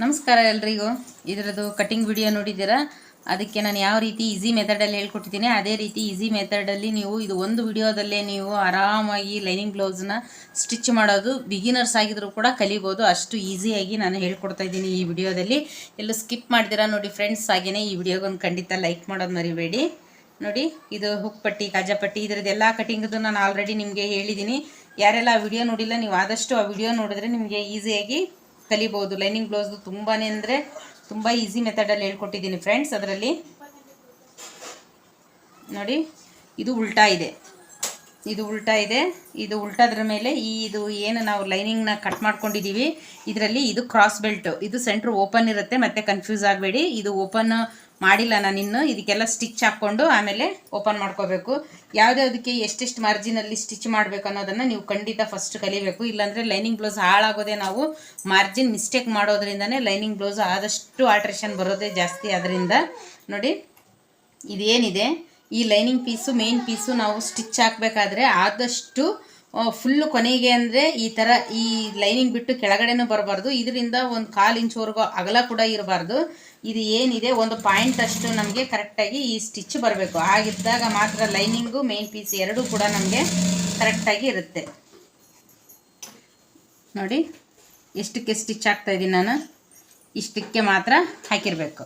ನಮಸ್ಕಾರ ಎಲ್ರಿಗೂ. ಇದರದ್ದು ಕಟಿಂಗ್ ವಿಡಿಯೋ ನೋಡಿದ್ದೀರಾ? ಅದಕ್ಕೆ ನಾನು ಯಾವ ರೀತಿ ಈಸಿ ಮೆಥಡಲ್ಲಿ ಹೇಳ್ಕೊಟ್ಟಿದ್ದೀನಿ, ಅದೇ ರೀತಿ ಈಸಿ ಮೆಥಡಲ್ಲಿ ನೀವು ಇದು ಒಂದು ವಿಡಿಯೋದಲ್ಲೇ ನೀವು ಆರಾಮಾಗಿ ಲೈನಿಂಗ್ ಬ್ಲೌಸ್ನ ಸ್ಟಿಚ್ ಮಾಡೋದು ಬಿಗಿನರ್ಸ್ ಆಗಿದ್ರೂ ಕೂಡ ಕಲಿಬೋದು. ಅಷ್ಟು ಈಸಿಯಾಗಿ ನಾನು ಹೇಳ್ಕೊಡ್ತಾ ಇದ್ದೀನಿ ಈ ವಿಡಿಯೋದಲ್ಲಿ ಎಲ್ಲೂ ಸ್ಕಿಪ್ ಮಾಡ್ದಿರಾ ನೋಡಿ ಫ್ರೆಂಡ್ಸ್ ಹಾಗೆಯೇ ಈ ವಿಡಿಯೋಗೊಂದು ಖಂಡಿತ ಲೈಕ್ ಮಾಡೋದು ಮರಿಬೇಡಿ. ನೋಡಿ, ಇದು ಹುಕ್ ಪಟ್ಟಿ ಕಾಜಾ ಪಟ್ಟಿ ಇದ್ರದ್ದು ಎಲ್ಲ ಕಟಿಂಗದು ನಾನು ಆಲ್ರೆಡಿ ನಿಮಗೆ ಹೇಳಿದ್ದೀನಿ. ಯಾರೆಲ್ಲ ಆ ವಿಡಿಯೋ ನೋಡಿಲ್ಲ, ನೀವು ಆದಷ್ಟು ಆ ವಿಡಿಯೋ ನೋಡಿದ್ರೆ ನಿಮಗೆ ಈಸಿಯಾಗಿ ಕಲಿಬೋದು. ಲೈನಿಂಗ್ ಬ್ಲೌಸ್ದು ತುಂಬಾ ಅಂದರೆ ತುಂಬ ಈಸಿ ಮೆಥಡಲ್ಲಿ ಹೇಳ್ಕೊಟ್ಟಿದ್ದೀನಿ ಫ್ರೆಂಡ್ಸ್ ಅದರಲ್ಲಿ ನೋಡಿ, ಇದು ಉಲ್ಟಾ ಇದೆ. ಇದು ಉಲ್ಟಾ ಇದೆ. ಇದು ಉಲ್ಟಾದ್ರ ಮೇಲೆ ಈ ಇದು ಏನು ನಾವು ಲೈನಿಂಗ್ನ ಕಟ್ ಮಾಡ್ಕೊಂಡಿದ್ದೀವಿ ಇದರಲ್ಲಿ ಇದು ಕ್ರಾಸ್ ಬೆಲ್ಟ್ ಇದು ಸೆಂಟ್ರ್ ಓಪನ್ ಇರುತ್ತೆ. ಮತ್ತೆ ಕನ್ಫ್ಯೂಸ್ ಆಗಬೇಡಿ. ಇದು ಓಪನ್ ಮಾಡಿಲ್ಲ ನಾನು ಇನ್ನು. ಇದಕ್ಕೆಲ್ಲ ಸ್ಟಿಚ್ ಹಾಕ್ಕೊಂಡು ಆಮೇಲೆ ಓಪನ್ ಮಾಡ್ಕೋಬೇಕು. ಯಾವುದ್ಯಾವುದಕ್ಕೆ ಎಷ್ಟೆಷ್ಟು ಮಾರ್ಜಿನಲ್ಲಿ ಸ್ಟಿಚ್ ಮಾಡಬೇಕು ಅನ್ನೋದನ್ನು ನೀವು ಖಂಡಿತ ಫಸ್ಟ್ ಕಲಿಬೇಕು. ಇಲ್ಲಾಂದರೆ ಲೈನಿಂಗ್ ಬ್ಲೌಸ್ ಹಾಳಾಗೋದೇ ನಾವು ಮಾರ್ಜಿನ್ ಮಿಸ್ಟೇಕ್ ಮಾಡೋದ್ರಿಂದನೇ ಲೈನಿಂಗ್ ಬ್ಲೌಸ್ ಆದಷ್ಟು ಆಲ್ಟ್ರೇಷನ್ ಬರೋದೇ ಜಾಸ್ತಿ ಅದರಿಂದ ನೋಡಿ, ಇದೇನಿದೆ? ಈ ಲೈನಿಂಗ್ ಪೀಸು ಮೇನ್ ಪೀಸು ನಾವು ಸ್ಟಿಚ್ ಹಾಕಬೇಕಾದ್ರೆ ಆದಷ್ಟು ಫುಲ್ಲು ಕೊನೆಗೆ ಅಂದರೆ ಈ ಥರ ಈ ಲೈನಿಂಗ್ ಬಿಟ್ಟು ಕೆಳಗಡೆನೂ ಬರಬಾರ್ದು. ಇದರಿಂದ ಒಂದು ಕಾಲು ಇಂಚ್ವರೆಗೂ ಅಗಲ ಕೂಡ ಇರಬಾರ್ದು. ಇದು ಏನಿದೆ, ಒಂದು ಪಾಯಿಂಟ್ ಅಷ್ಟು ನಮಗೆ ಕರೆಕ್ಟಾಗಿ ಈ ಸ್ಟಿಚ್ ಬರಬೇಕು. ಆಗಿದ್ದಾಗ ಮಾತ್ರ ಲೈನಿಂಗು ಮೇನ್ ಪೀಸ್ ಎರಡೂ ಕೂಡ ನಮಗೆ ಕರೆಕ್ಟಾಗಿ ಇರುತ್ತೆ. ನೋಡಿ, ಎಷ್ಟಕ್ಕೆ ಸ್ಟಿಚ್ ಆಗ್ತಾ ಇದ್ದೀನಿ ನಾನು? ಇಷ್ಟಕ್ಕೆ ಮಾತ್ರ ಹಾಕಿರಬೇಕು.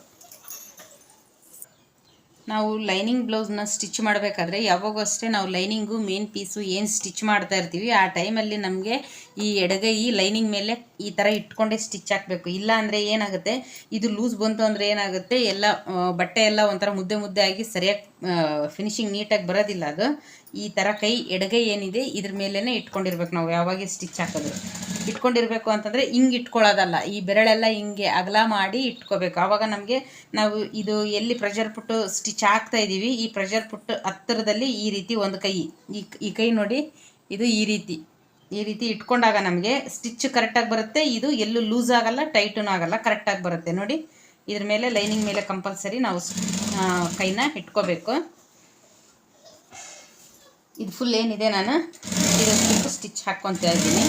ನಾವು ಲೈನಿಂಗ್ ಬ್ಲೌಸ್ನ ಸ್ಟಿಚ್ ಮಾಡಬೇಕಾದ್ರೆ ಯಾವಾಗೂ ಅಷ್ಟೇ ನಾವು ಲೈನಿಂಗು, ಮೇನ್ ಪೀಸು ಏನು ಸ್ಟಿಚ್ ಮಾಡ್ತಾ ಇರ್ತೀವಿ, ಆ ಟೈಮಲ್ಲಿ ನಮಗೆ ಈ ಎಡಗೈ ಲೈನಿಂಗ್ ಮೇಲೆ ಈ ಥರ ಇಟ್ಕೊಂಡೇ ಸ್ಟಿಚ್ ಹಾಕಬೇಕು. ಇಲ್ಲ ಅಂದರೆ ಏನಾಗುತ್ತೆ, ಇದು ಲೂಸ್ ಬಂತು ಅಂದರೆ ಏನಾಗುತ್ತೆ, ಎಲ್ಲ ಬಟ್ಟೆ ಎಲ್ಲ ಒಂಥರ ಮುದ್ದೆ ಮುದ್ದೆ ಆಗಿ ಸರಿಯಾಗಿ ಫಿನಿಶಿಂಗ್ ನೀಟಾಗಿ ಬರೋದಿಲ್ಲ ಅದು. ಈ ಥರ ಕೈ, ಎಡಗೈ ಏನಿದೆ, ಇದ್ರ ಮೇಲೇ ಇಟ್ಕೊಂಡಿರ್ಬೇಕು ನಾವು. ಯಾವಾಗ ಸ್ಟಿಚ್ ಹಾಕೋದು ಇಟ್ಕೊಂಡಿರ್ಬೇಕು ಅಂತಂದರೆ ಹಿಂಗೆ ಇಟ್ಕೊಳ್ಳೋದಲ್ಲ. ಈ ಬೆರಳೆಲ್ಲ ಹಿಂಗೆ ಅಗಲ ಮಾಡಿ ಇಟ್ಕೋಬೇಕು. ಆವಾಗ ನಮಗೆ ನಾವು ಇದು ಎಲ್ಲಿ ಪ್ರೆಷರ್ ಪುಟ್ಟು ಸ್ಟಿಚ್ ಹಾಕ್ತಾ ಇದ್ದೀವಿ ಈ ಪ್ರೆಷರ್ ಪುಟ್ಟು ಹತ್ತಿರದಲ್ಲಿ ಈ ರೀತಿ ಒಂದು ಕೈ. ಈ ಈ ಕೈ ನೋಡಿ, ಇದು ಈ ರೀತಿ. ಈ ರೀತಿ ಇಟ್ಕೊಂಡಾಗ ನಮಗೆ ಸ್ಟಿಚ್ ಕರೆಕ್ಟಾಗಿ ಬರುತ್ತೆ. ಇದು ಎಲ್ಲೂ ಲೂಸ್ ಆಗಲ್ಲ ಟೈಟೂ ಆಗಲ್ಲ ಕರೆಕ್ಟಾಗಿ ಬರುತ್ತೆ. ನೋಡಿ ಇದ್ರ ಮೇಲೆ ಲೈನಿಂಗ್ ಮೇಲೆ ಕಂಪಲ್ಸರಿ ನಾವು ಕೈನ ಇಟ್ಕೋಬೇಕು. ಇದು ಫುಲ್ ಏನಿದೆ ನಾನು? ಇದಕ್ಕೆ ಸ್ಟಿಚ್ ಹಾಕ್ಕೊತಾ ಇದ್ದೀನಿ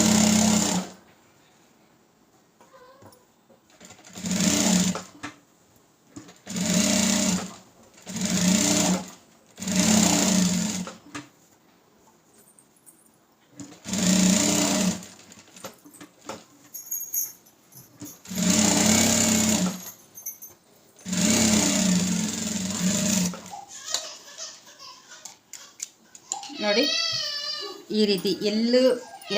ನೋಡಿ ಈ ರೀತಿ ಎಲ್ಲೂ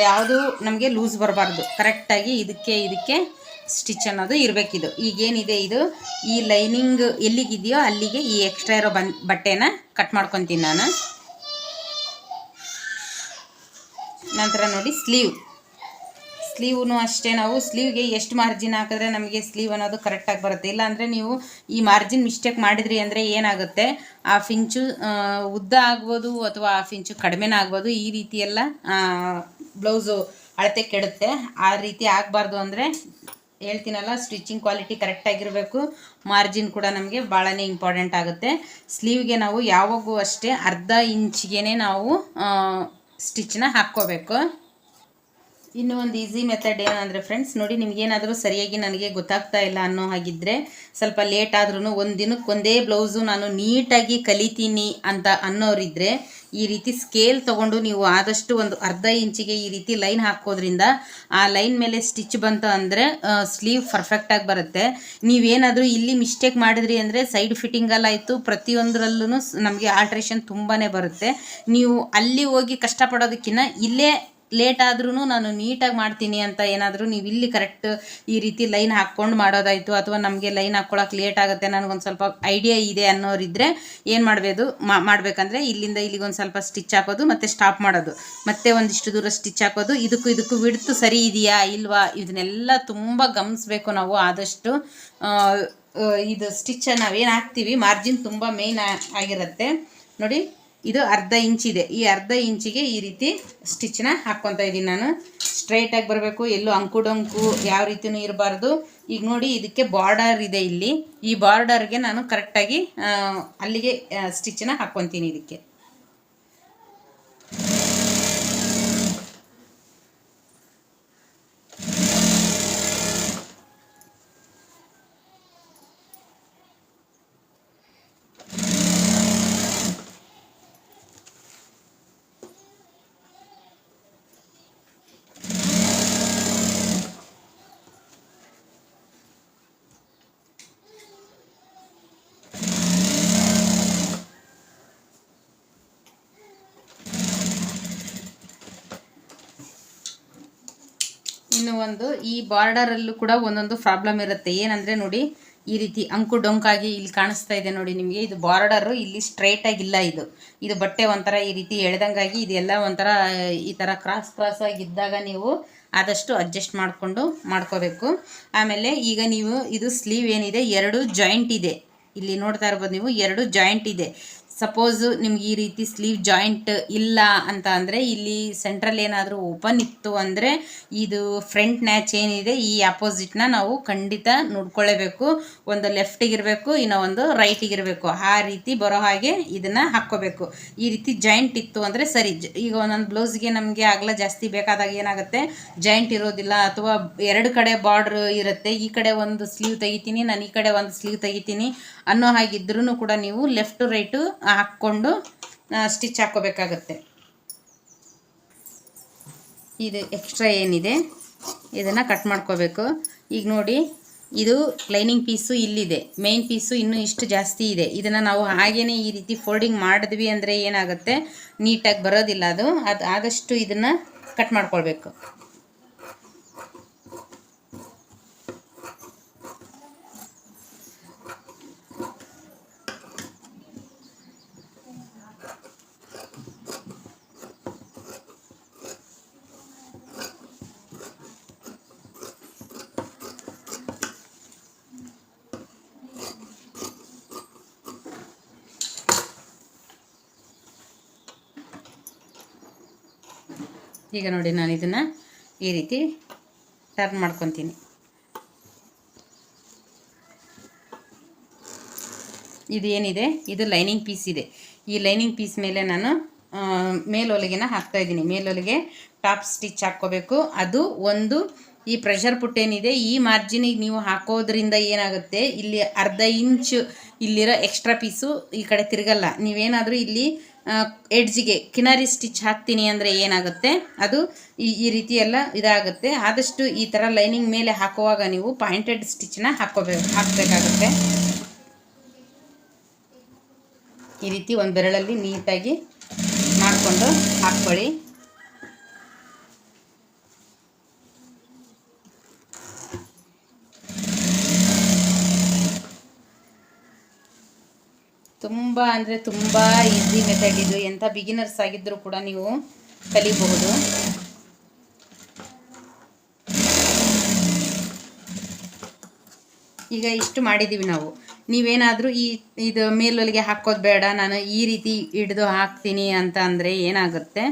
ಯಾವುದು ನಮಗೆ ಲೂಸ್ ಬರಬಾರ್ದು. ಕರೆಕ್ಟಾಗಿ ಇದಕ್ಕೆ ಇದಕ್ಕೆ ಸ್ಟಿಚ್ ಅನ್ನೋದು ಇರಬೇಕಿದು. ಈಗೇನಿದೆ ಇದು? ಈ ಲೈನಿಂಗ್ ಎಲ್ಲಿಗಿದೆಯೋ ಅಲ್ಲಿಗೆ ಈ ಎಕ್ಸ್ಟ್ರಾ ಇರೋ ಬನ್ ಬಟ್ಟೆನ ಕಟ್ ಮಾಡ್ಕೊತೀನಿ ನಾನು. ನಂತರ ನೋಡಿ ಸ್ಲೀವ್ ಸ್ಲೀವ್ನು ಅಷ್ಟೇ ನಾವು ಸ್ಲೀವ್ಗೆ ಎಷ್ಟು ಮಾರ್ಜಿನ್ ಹಾಕಿದ್ರೆ ನಮಗೆ ಸ್ಲೀವ್ ಅನ್ನೋದು ಕರೆಕ್ಟಾಗಿ ಬರುತ್ತೆ. ಇಲ್ಲಾಂದರೆ ನೀವು ಈ ಮಾರ್ಜಿನ್ ಮಿಸ್ಟೇಕ್ ಮಾಡಿದ್ರಿ ಅಂದರೆ ಏನಾಗುತ್ತೆ? ಹಾಫ್ ಇಂಚು ಉದ್ದ ಆಗ್ಬೋದು ಅಥವಾ ಹಾಫ್ ಇಂಚು ಕಡಿಮೆನೇ ಆಗ್ಬೋದು, ಈ ರೀತಿ ಎಲ್ಲ ಬ್ಲೌಸು ಅಳತೆ ಕೆಡುತ್ತೆ. ಆ ರೀತಿ ಆಗಬಾರ್ದು ಅಂದರೆ ಹೇಳ್ತೀನಲ್ಲ ಸ್ಟಿಚಿಂಗ್ ಕ್ವಾಲಿಟಿ ಕರೆಕ್ಟಾಗಿರಬೇಕು ಮಾರ್ಜಿನ್ ಕೂಡ ನಮಗೆ ಭಾಳನೇ ಇಂಪಾರ್ಟೆಂಟ್ ಆಗುತ್ತೆ. ಸ್ಲೀವ್ಗೆ ನಾವು ಯಾವಾಗೂ ಅಷ್ಟೇ ಅರ್ಧ ಇಂಚಿಗೆ ನಾವು ಸ್ಟಿಚ್ನ ಹಾಕ್ಕೋಬೇಕು. ಇನ್ನು ಒಂದು ಈಸಿ ಮೆಥಡ್ ಏನಂದರೆ ಫ್ರೆಂಡ್ಸ್ ನೋಡಿ ನಿಮಗೇನಾದರೂ ಸರಿಯಾಗಿ ನನಗೆ ಗೊತ್ತಾಗ್ತಾ ಇಲ್ಲ ಅನ್ನೋ ಹಾಗಿದ್ದರೆ ಸ್ವಲ್ಪ ಲೇಟ್ ಆದ್ರೂ ಒಂದು ದಿನಕ್ಕೆ ಒಂದೇ ಬ್ಲೌಸು ನಾನು ನೀಟಾಗಿ ಕಲಿತೀನಿ ಅಂತ ಅನ್ನೋರಿದ್ದರೆ ಈ ರೀತಿ ಸ್ಕೇಲ್ ತೊಗೊಂಡು ನೀವು ಆದಷ್ಟು ಒಂದು ಅರ್ಧ ಇಂಚಿಗೆ ಈ ರೀತಿ ಲೈನ್ ಹಾಕೋದ್ರಿಂದ ಆ ಲೈನ್ ಮೇಲೆ ಸ್ಟಿಚ್ ಬಂತು ಅಂದರೆ ಸ್ಲೀವ್ ಪರ್ಫೆಕ್ಟಾಗಿ ಬರುತ್ತೆ. ನೀವೇನಾದರೂ ಇಲ್ಲಿ ಮಿಸ್ಟೇಕ್ ಮಾಡಿದ್ರಿ ಅಂದರೆ ಸೈಡ್ ಫಿಟ್ಟಿಂಗಲ್ಲಾಯಿತು ಪ್ರತಿಯೊಂದರಲ್ಲೂ ನಮಗೆ ಆಲ್ಟ್ರೇಷನ್ ತುಂಬಾ ಬರುತ್ತೆ. ನೀವು ಅಲ್ಲಿ ಹೋಗಿ ಕಷ್ಟಪಡೋದಕ್ಕಿಂತ ಇಲ್ಲೇ ಲೇಟ್ ಆದ್ರೂ ನಾನು ನೀಟಾಗಿ ಮಾಡ್ತೀನಿ ಅಂತ ಏನಾದರೂ ನೀವು ಇಲ್ಲಿ ಕರೆಕ್ಟ್ ಈ ರೀತಿ ಲೈನ್ ಹಾಕ್ಕೊಂಡು ಮಾಡೋದಾಯಿತು, ಅಥವಾ ನಮಗೆ ಲೈನ್ ಹಾಕ್ಕೊಳಕ್ಕೆ ಲೇಟ್ ಆಗುತ್ತೆ, ನನಗೊಂದು ಸ್ವಲ್ಪ ಐಡಿಯಾ ಇದೆ ಅನ್ನೋರಿದ್ದರೆ ಏನು ಮಾಡಬೇಕು ಮಾಡಬೇಕಂದ್ರೆ ಇಲ್ಲಿಂದ ಇಲ್ಲಿಗೆ ಒಂದು ಸ್ವಲ್ಪ ಸ್ಟಿಚ್ ಹಾಕೋದು, ಮತ್ತು ಸ್ಟಾಪ್ ಮಾಡೋದು. ಮತ್ತೆ ಒಂದಿಷ್ಟು ದೂರ ಸ್ಟಿಚ್ ಹಾಕೋದು, ಇದಕ್ಕೂ ಇದಕ್ಕೂ ಬಿಡ್ತು ಸರಿ ಇದೆಯಾ, ಇಲ್ವಾ ಇದನ್ನೆಲ್ಲ ತುಂಬ ಗಮನಿಸ್ಬೇಕು ನಾವು ಆದಷ್ಟು. ಇದು ಸ್ಟಿಚ್ ನಾವೇನು ಹಾಕ್ತೀವಿ ಮಾರ್ಜಿನ್ ತುಂಬ ಮೇಯ್ನ್ ಆಗಿರುತ್ತೆ. ನೋಡಿ ಇದು ಅರ್ಧ ಇಂಚಿದೆ ಈ ಅರ್ಧ ಇಂಚಿಗೆ ಈ ರೀತಿ ಸ್ಟಿಚ್ನ ಹಾಕ್ಕೊತಾ ಇದ್ದೀನಿ ನಾನು. ಸ್ಟ್ರೈಟಾಗಿ ಬರಬೇಕು. ಎಲ್ಲೂ ಅಂಕು ಡೊಂಕು ಯಾವ ರೀತಿಯೂ ಇರಬಾರ್ದು. ಈಗ ನೋಡಿ, ಇದಕ್ಕೆ ಬಾರ್ಡರ್ ಇದೆ ಇಲ್ಲಿ. ಈ ಬಾರ್ಡರ್ಗೆ ನಾನು ಕರೆಕ್ಟಾಗಿ ಅಲ್ಲಿಗೆ ಸ್ಟಿಚ್ನ ಹಾಕ್ಕೊತೀನಿ ಇದಕ್ಕೆ. ಇನ್ನು ಒಂದು ಈ ಬಾರ್ಡರ್ ಅಲ್ಲೂ ಕೂಡ ಒಂದೊಂದು ಪ್ರಾಬ್ಲಮ್ ಇರುತ್ತೆ. ಏನಂದ್ರೆ ನೋಡಿ, ಈ ರೀತಿ ಅಂಕು ಡೊಂಕಾಗಿ ಇಲ್ಲಿ ಕಾಣಿಸ್ತಾ ಇದೆ ನೋಡಿ ನಿಮಗೆ. ಇದು ಬಾರ್ಡರು ಇಲ್ಲಿ ಸ್ಟ್ರೈಟ್ ಆಗಿಲ್ಲ ಇದು. ಇದು ಬಟ್ಟೆ ಒಂಥರ ಈ ರೀತಿ ಎಳೆದಂಗಾಗಿ ಇದೆಲ್ಲ ಒಂಥರ, ಈ ಥರ ಕ್ರಾಸ್ ಕ್ರಾಸ್ ಇದ್ದಾಗ ನೀವು ಆದಷ್ಟು ಅಡ್ಜಸ್ಟ್ ಮಾಡಿಕೊಂಡು ಮಾಡ್ಕೋಬೇಕು. ಆಮೇಲೆ ಈಗ ನೀವು ಇದು ಸ್ಲೀವ್ ಏನಿದೆ, ಎರಡು ಜಾಯಿಂಟ್ ಇದೆ. ಇಲ್ಲಿ ನೋಡ್ತಾ ಇರ್ಬೋದು ನೀವು, ಎರಡು ಜಾಯಿಂಟ್ ಇದೆ. ಸಪೋಸು ನಿಮ್ಗೆ ಈ ರೀತಿ ಸ್ಲೀವ್ ಜಾಯಿಂಟ್ ಇಲ್ಲ ಅಂತ ಅಂದರೆ ಇಲ್ಲಿ ಸೆಂಟ್ರಲ್ ಏನಾದರೂ ಓಪನ್ ಇತ್ತು ಅಂದರೆ ಇದು ಫ್ರಂಟ್ ನ್ಯಾಚ್ ಏನಿದೆ, ಈ ಅಪೋಸಿಟ್ನ ನಾವು ಖಂಡಿತ ನೋಡ್ಕೊಳ್ಳೇಬೇಕು ಒಂದು ಲೆಫ್ಟಿಗಿರಬೇಕು ಇನ್ನೂ ಒಂದು ರೈಟಿಗಿರಬೇಕು ಆ ರೀತಿ ಬರೋ ಹಾಗೆ ಇದನ್ನು ಹಾಕ್ಕೋಬೇಕು. ಈ ರೀತಿ ಜಾಯಿಂಟ್ ಇತ್ತು ಅಂದರೆ ಸರಿ ಈಗ ಒಂದೊಂದು ಬ್ಲೌಸ್ಗೆ ನಮಗೆ ಅಗಲ ಜಾಸ್ತಿ ಬೇಕಾದಾಗ ಏನಾಗುತ್ತೆ? ಜಾಯಿಂಟ್ ಇರೋದಿಲ್ಲ ಅಥವಾ ಎರಡು ಕಡೆ ಬಾರ್ಡ್ರ್ ಇರುತ್ತೆ. ಈ ಕಡೆ ಒಂದು ಸ್ಲೀವ್ ತೆಗಿತೀನಿ, ನಾನು ಈ ಕಡೆ ಒಂದು ಸ್ಲೀವ್ ತೆಗಿತೀನಿ ಅನ್ನೋ ಹಾಗಿದ್ರೂ ಕೂಡ ನೀವು ಲೆಫ್ಟ್ ರೈಟು ಹಾಕ್ಕೊಂಡು ಸ್ಟಿಚ್ ಹಾಕ್ಕೋಬೇಕಾಗತ್ತೆ. ಇದು ಎಕ್ಸ್ಟ್ರಾ ಏನಿದೆ, ಇದನ್ನು ಕಟ್ ಮಾಡ್ಕೋಬೇಕು. ಈಗ ನೋಡಿ, ಇದು ಲೈನಿಂಗ್ ಪೀಸು ಇಲ್ಲಿದೆ. ಮೇನ್ ಪೀಸು ಇನ್ನೂ ಇಷ್ಟು ಜಾಸ್ತಿ ಇದೆ. ಇದನ್ನು ನಾವು ಹಾಗೇ ಈ ರೀತಿ ಫೋಲ್ಡಿಂಗ್ ಮಾಡಿದ್ವಿ ಅಂದರೆ ಏನಾಗುತ್ತೆ, ನೀಟಾಗಿ ಬರೋದಿಲ್ಲ ಅದು. ಅದು ಆದಷ್ಟು ಇದನ್ನು ಕಟ್ ಮಾಡ್ಕೊಳ್ಬೇಕು. ಈಗ ನೋಡಿ ನಾನು ಇದನ್ನು ಈ ರೀತಿ ಟರ್ನ್ ಮಾಡ್ಕೊತೀನಿ. ಇದು ಏನಿದೆ? ಇದು ಲೈನಿಂಗ್ ಪೀಸ್ ಇದೆ. ಈ ಲೈನಿಂಗ್ ಪೀಸ್ ಮೇಲೆ ನಾನು ಮೇಲೊಲಿಗೆನ ಹಾಕ್ತಾ ಇದ್ದೀನಿ. ಮೇಲೊಲಿಗೆ ಟಾಪ್ ಸ್ಟಿಚ್ ಹಾಕ್ಕೋಬೇಕು. ಅದು ಒಂದು ಈ ಪ್ರೆಷರ್ ಪುಟ್ ಏನಿದೆ, ಈ ಮಾರ್ಜಿನಿಗೆ ನೀವು ಹಾಕೋದ್ರಿಂದ ಏನಾಗುತ್ತೆ? ಇಲ್ಲಿ ಅರ್ಧ ಇಂಚು ಇಲ್ಲಿರೋ ಎಕ್ಸ್ಟ್ರಾ ಪೀಸು ಈ ಕಡೆ ತಿರುಗಲ್ಲ. ನೀವೇನಾದರೂ ಇಲ್ಲಿ ಎಡ್ಜಿಗೆ ಕಿನಾರಿ ಸ್ಟಿಚ್ ಹಾಕ್ತೀನಿ ಅಂದರೆ ಏನಾಗುತ್ತೆ? ಅದು ಈ ಈ ರೀತಿ ಎಲ್ಲ ಇದಾಗುತ್ತೆ. ಆದಷ್ಟು ಈ ಥರ ಲೈನಿಂಗ್ ಮೇಲೆ ಹಾಕುವಾಗ ನೀವು ಪಾಯಿಂಟೆಡ್ ಸ್ಟಿಚ್ನ ಹಾಕೋಬೇಕು ಹಾಕಬೇಕಾಗುತ್ತೆ. ಈ ರೀತಿ ಒಂದು ಬೆರಳಲ್ಲಿ ನೀಟಾಗಿ ಮಾಡಿಕೊಂಡು ಹಾಕ್ಕೊಳ್ಳಿ. ತುಂಬ ಅಂದರೆ ತುಂಬ ಈಸಿ ಮೆಥಡ್ ಇದು. ಎಂಥ ಬಿಗಿನರ್ಸ್ ಆಗಿದ್ದರೂ ಕೂಡ ನೀವು ಕಲಿಬಹುದು. ಈಗ ಇಷ್ಟು ಮಾಡಿದ್ದೀವಿ ನಾವು. ನೀವೇನಾದರೂ ಈ ಇದು ಮೇಲೊಲಿಗೆ ಹಾಕೋದು ಬೇಡ, ನಾನು ಈ ರೀತಿ ಹಿಡಿದು ಹಾಕ್ತೀನಿ ಅಂತ ಅಂದರೆ ಏನಾಗುತ್ತೆ?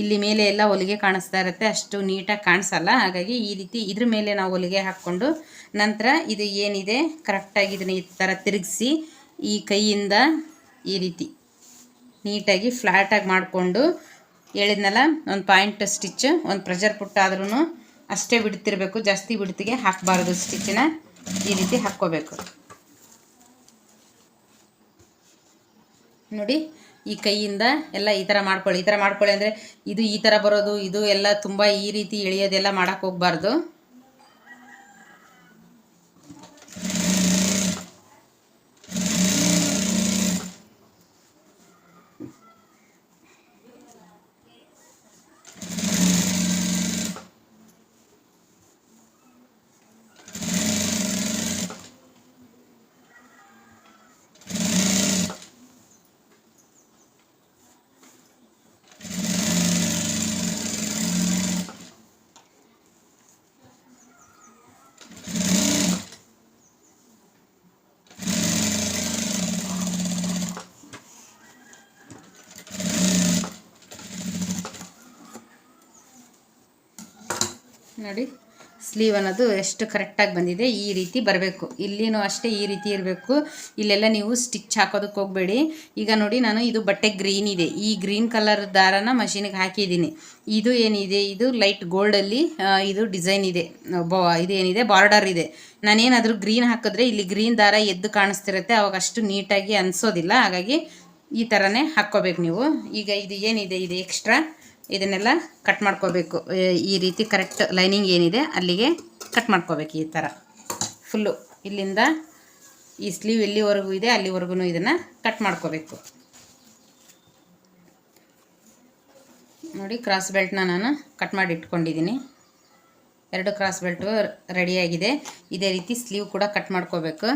ಇಲ್ಲಿ ಮೇಲೆ ಎಲ್ಲ ಹೊಲಿಗೆ ಕಾಣಿಸ್ತಾ ಇರುತ್ತೆ, ಅಷ್ಟು ನೀಟಾಗಿ ಕಾಣಿಸಲ್ಲ. ಹಾಗಾಗಿ ಈ ರೀತಿ ಇದ್ರ ಮೇಲೆ ನಾವು ಹೊಲಿಗೆ ಹಾಕ್ಕೊಂಡು ನಂತರ ಇದು ಏನಿದೆ? ಕರೆಕ್ಟಾಗಿ ಇದನ್ನ ಈ ಥರ ತಿರುಗಿಸಿ ಈ ಕೈಯಿಂದ ಈ ರೀತಿ ನೀಟಾಗಿ ಫ್ಲ್ಯಾಟಾಗಿ ಮಾಡಿಕೊಂಡು ಹೇಳಿದ್ನಲ್ಲ, ಒಂದು ಪಾಯಿಂಟ್ ಸ್ಟಿಚ್ ಒಂದು ಪ್ರೆಷರ್ ಪುಟ್ಟಾದ್ರೂ ಅಷ್ಟೇ ಬಿಡ್ತಿರಬೇಕು, ಜಾಸ್ತಿ ಬಿಡ್ತಿಗೆ ಹಾಕಬಾರ್ದು ಸ್ಟಿಚ್ಚನ್ನ ಈ ರೀತಿ ಹಾಕ್ಕೋಬೇಕು. ನೋಡಿ, ಈ ಕೈಯಿಂದ ಎಲ್ಲ ಈ ಥರ ಮಾಡ್ಕೊಳ್ಳಿ, ಈ ಥರ ಮಾಡ್ಕೊಳ್ಳಿ ಅಂದರೆ ಇದು ಈ ಥರ ಬರೋದು, ಇದು ಎಲ್ಲ ತುಂಬ ಈ ರೀತಿ ಎಳೆಯೋದೆಲ್ಲ ಮಾಡೋಕ್ಕೆ ಹೋಗ್ಬಾರ್ದು. ನೋಡಿ ಸ್ಲೀವ್ ಅನ್ನೋದು ಎಷ್ಟು ಕರೆಕ್ಟಾಗಿ ಬಂದಿದೆ, ಈ ರೀತಿ ಬರಬೇಕು. ಇಲ್ಲಿನೂ ಅಷ್ಟೇ ಈ ರೀತಿ ಇರಬೇಕು. ಇಲ್ಲೆಲ್ಲ ನೀವು ಸ್ಟಿಚ್ ಹಾಕೋದಕ್ಕೆ ಹೋಗಬೇಡಿ. ಈಗ ನೋಡಿ, ನಾನು ಇದು ಬಟ್ಟೆ ಗ್ರೀನ್ ಇದೆ. ಈ ಗ್ರೀನ್ ಕಲರ್ ದಾರನ ಮಷೀನಿಗೆ ಹಾಕಿದ್ದೀನಿ. ಇದು ಏನಿದೆ? ಇದು ಲೈಟ್ ಗೋಲ್ಡಲ್ಲಿ ಇದು ಡಿಸೈನ್ ಇದೆ. ಇದು ಏನಿದೆ ಬಾರ್ಡರ್ ಇದೆ. ನಾನೇನಾದರೂ ಗ್ರೀನ್ ಹಾಕಿದ್ರೆ ಇಲ್ಲಿ ಗ್ರೀನ್ ದಾರ ಎದ್ದು ಕಾಣಿಸ್ತಿರುತ್ತೆ. ಅವಾಗ ಅಷ್ಟು ನೀಟಾಗಿ ಅನಿಸೋದಿಲ್ಲ. ಹಾಗಾಗಿ ಈ ಥರನೇ ಹಾಕ್ಕೋಬೇಕು ನೀವು. ಈಗ ಇದು ಏನಿದೆ? ಇದು ಎಕ್ಸ್ಟ್ರಾ ಇದನ್ನೆಲ್ಲ ಕಟ್ ಮಾಡ್ಕೋಬೇಕು. ಈ ರೀತಿ ಕರೆಕ್ಟ್ ಲೈನಿಂಗ್ ಏನಿದೆ, ಅಲ್ಲಿಗೆ ಕಟ್ ಮಾಡ್ಕೋಬೇಕು ಈ ಥರ ಫುಲ್ಲು ಇಲ್ಲಿಂದ ಈ ಸ್ಲೀವ್ ಎಲ್ಲಿವರೆಗೂ ಇದೆ, ಅಲ್ಲಿವರೆಗೂ ಇದನ್ನು ಕಟ್ ಮಾಡ್ಕೋಬೇಕು. ನೋಡಿ ಕ್ರಾಸ್ ಬೆಲ್ಟ್ನ ನಾನು ಕಟ್ ಮಾಡಿ ಇಟ್ಕೊಂಡಿದ್ದೀನಿ. ಎರಡು ಕ್ರಾಸ್ ಬೆಲ್ಟು ರೆಡಿಯಾಗಿದೆ ಇದೇ ರೀತಿ ಸ್ಲೀವ್ ಕೂಡ ಕಟ್ ಮಾಡ್ಕೋಬೇಕು.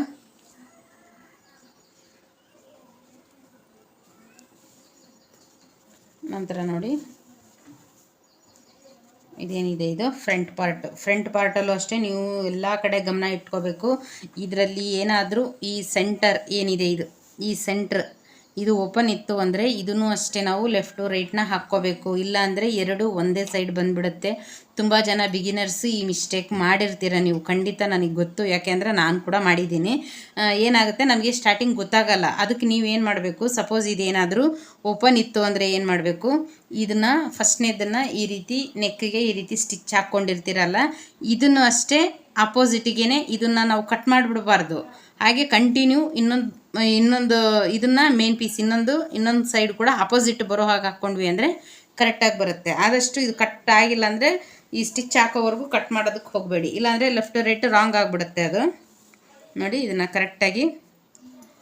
ನಂತರ ನೋಡಿ ಇದೇನಿದೆ ಇದು? ಫ್ರಂಟ್ ಪಾರ್ಟ್ ಫ್ರಂಟ್ ಪಾರ್ಟಲ್ಲೂ ಅಷ್ಟೇ ನೀವು ಎಲ್ಲ ಕಡೆ ಗಮನ ಇಟ್ಕೋಬೇಕು. ಇದರಲ್ಲಿ ಏನಾದರೂ ಈ ಸೆಂಟರ್ ಏನಿದೆ ಇದು? ಈ ಸೆಂಟ್ರ್ ಇದು ಓಪನ್ ಇತ್ತು ಅಂದರೆ ಇದನ್ನು ಅಷ್ಟೇ ನಾವು ಲೆಫ್ಟು ರೈಟ್ನ ಹಾಕ್ಕೋಬೇಕು. ಇಲ್ಲ ಅಂದರೆ ಎರಡು ಒಂದೇ ಸೈಡ್ ಬಂದುಬಿಡುತ್ತೆ. ತುಂಬ ಜನ ಬಿಗಿನರ್ಸ್ ಈ ಮಿಸ್ಟೇಕ್ ಮಾಡಿರ್ತೀರ ನೀವು. ಖಂಡಿತ ನನಗೆ ಗೊತ್ತು. ಯಾಕೆಂದರೆ ನಾನು ಕೂಡ ಮಾಡಿದ್ದೀನಿ. ಏನಾಗುತ್ತೆ? ನಮಗೆ ಸ್ಟಾರ್ಟಿಂಗ್ ಗೊತ್ತಾಗಲ್ಲ. ಅದಕ್ಕೆ ನೀವು ಏನು ಮಾಡಬೇಕು? ಸಪೋಸ್ ಇದೇನಾದರೂ ಓಪನ್ ಇತ್ತು ಅಂದರೆ ಏನು ಮಾಡಬೇಕು? ಇದನ್ನು ಫಸ್ಟ್ನೇದನ್ನು ಈ ರೀತಿ ನೆಕ್ಕಿಗೆ ಈ ರೀತಿ ಸ್ಟಿಚ್ ಹಾಕ್ಕೊಂಡಿರ್ತೀರಲ್ಲ? ಇದನ್ನು ಅಷ್ಟೇ ಅಪೋಸಿಟಿಗೇ ಇದನ್ನು ನಾವು ಕಟ್ ಮಾಡಿಬಿಡಬಾರ್ದು. ಹಾಗೆ ಕಂಟಿನ್ಯೂ ಇನ್ನೊಂದು ಇನ್ನೊಂದು ಇದನ್ನು ಮೇನ್ ಪೀಸ್ ಇನ್ನೊಂದು ಇನ್ನೊಂದು ಸೈಡ್ ಕೂಡ ಅಪೋಸಿಟ್ ಬರೋ ಹಾಗೆ ಹಾಕ್ಕೊಂಡ್ವಿ ಅಂದರೆ ಕರೆಕ್ಟಾಗಿ ಬರುತ್ತೆ. ಆದಷ್ಟು ಇದು ಕಟ್ ಆಗಿಲ್ಲ ಅಂದರೆ ಈ ಸ್ಟಿಚ್ ಹಾಕೋವರೆಗೂ ಕಟ್ ಮಾಡೋದಕ್ಕೆ ಹೋಗಬೇಡಿ. ಇಲ್ಲಾಂದರೆ ಲೆಫ್ಟ್ ರೈಟ್ ರಾಂಗ್ ಆಗಿಬಿಡುತ್ತೆ ಅದು. ನೋಡಿ, ಇದನ್ನು ಕರೆಕ್ಟಾಗಿ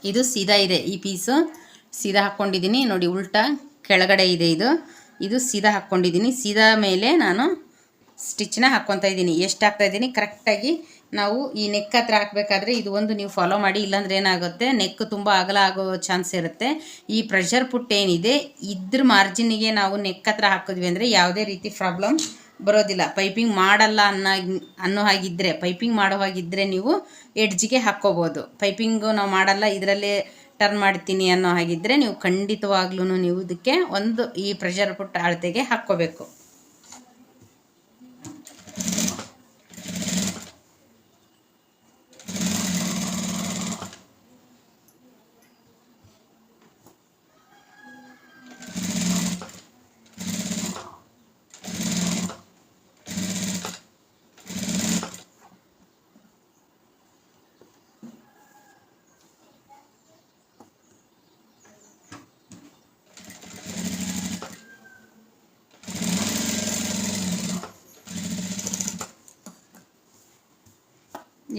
ಇದು ಸೀದಾ ಇದೆ ಈ ಪೀಸು ಸೀದಾ ಹಾಕ್ಕೊಂಡಿದ್ದೀನಿ. ನೋಡಿ, ಉಲ್ಟಾ ಕೆಳಗಡೆ ಇದೆ ಇದು. ಇದು ಸೀದಾ ಹಾಕ್ಕೊಂಡಿದ್ದೀನಿ. ಸೀದಾ ಮೇಲೆ ನಾನು ಸ್ಟಿಚ್ನ ಹಾಕ್ಕೊತಾ ಇದ್ದೀನಿ. ಎಷ್ಟು ಹಾಕ್ತಾ ಇದ್ದೀನಿ? ಕರೆಕ್ಟಾಗಿ ನಾವು ಈ ನೆಕ್ ಹತ್ರ ಹಾಕಬೇಕಾದ್ರೆ ಇದು ಒಂದು ನೀವು ಫಾಲೋ ಮಾಡಿ, ಇಲ್ಲಾಂದ್ರೆ ಏನಾಗುತ್ತೆ ನೆಕ್ ತುಂಬ ಅಗಲ ಆಗೋ ಚಾನ್ಸ್ ಇರುತ್ತೆ. ಈ ಪ್ರೆಷರ್ ಪುಟ್ ಏನಿದೆ, ಇದ್ರ ಮಾರ್ಜಿನ್ಗೆ ನಾವು ನೆಕ್ ಹತ್ರ ಹಾಕಿದ್ವಿ ಅಂದರೆ ಯಾವುದೇ ರೀತಿ ಪ್ರಾಬ್ಲಮ್ ಬರೋದಿಲ್ಲ. ಪೈಪಿಂಗ್ ಮಾಡಲ್ಲ ಅನ್ನೋ ಅನ್ನೋ ಹಾಗಿದ್ದರೆ ಪೈಪಿಂಗ್ ಮಾಡೋ ಹಾಗಿದ್ದರೆ ನೀವು ಎಡ್ಜ್ಗೆ ಹಾಕ್ಕೋಬೋದು. ಪೈಪಿಂಗು ನಾವು ಮಾಡಲ್ಲ, ಇದರಲ್ಲೇ ಟರ್ನ್ ಮಾಡ್ತೀನಿ ಅನ್ನೋ ಹಾಗಿದ್ದರೆ ನೀವು ಖಂಡಿತವಾಗ್ಲೂ ನೀವು ಇದಕ್ಕೆ ಒಂದು ಈ ಪ್ರೆಷರ್ ಪುಟ್ ಅಳತೆಗೆ ಹಾಕ್ಕೋಬೇಕು.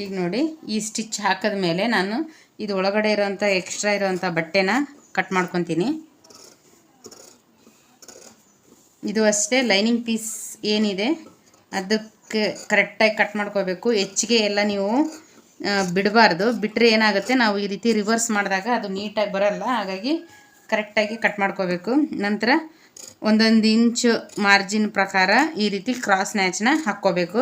ಈಗ ನೋಡಿ, ಈ ಸ್ಟಿಚ್ ಹಾಕಿದ ಮೇಲೆ ನಾನು ಇದು ಒಳಗಡೆ ಇರೋಂಥ ಎಕ್ಸ್ಟ್ರಾ ಇರೋವಂಥ ಬಟ್ಟೆನ ಕಟ್ ಮಾಡ್ಕೊತೀನಿ. ಇದು ಅಷ್ಟೇ ಲೈನಿಂಗ್ ಪೀಸ್ ಏನಿದೆ, ಅದಕ್ಕೆ ಕರೆಕ್ಟಾಗಿ ಕಟ್ ಮಾಡ್ಕೋಬೇಕು. ಹೆಚ್ಚಿಗೆ ಎಲ್ಲ ನೀವು ಬಿಡಬಾರ್ದು. ಬಿಟ್ಟರೆ ಏನಾಗುತ್ತೆ, ನಾವು ಈ ರೀತಿ ರಿವರ್ಸ್ ಮಾಡಿದಾಗ ಅದು ನೀಟಾಗಿ ಬರಲ್ಲ. ಹಾಗಾಗಿ ಕರೆಕ್ಟಾಗಿ ಕಟ್ ಮಾಡ್ಕೋಬೇಕು. ನಂತರ ಒಂದೊಂದು ಇಂಚು ಮಾರ್ಜಿನ್ ಪ್ರಕಾರ ಈ ರೀತಿ ಕ್ರಾಸ್ ನ್ಯಾಚ್ನ ಹಾಕ್ಕೋಬೇಕು.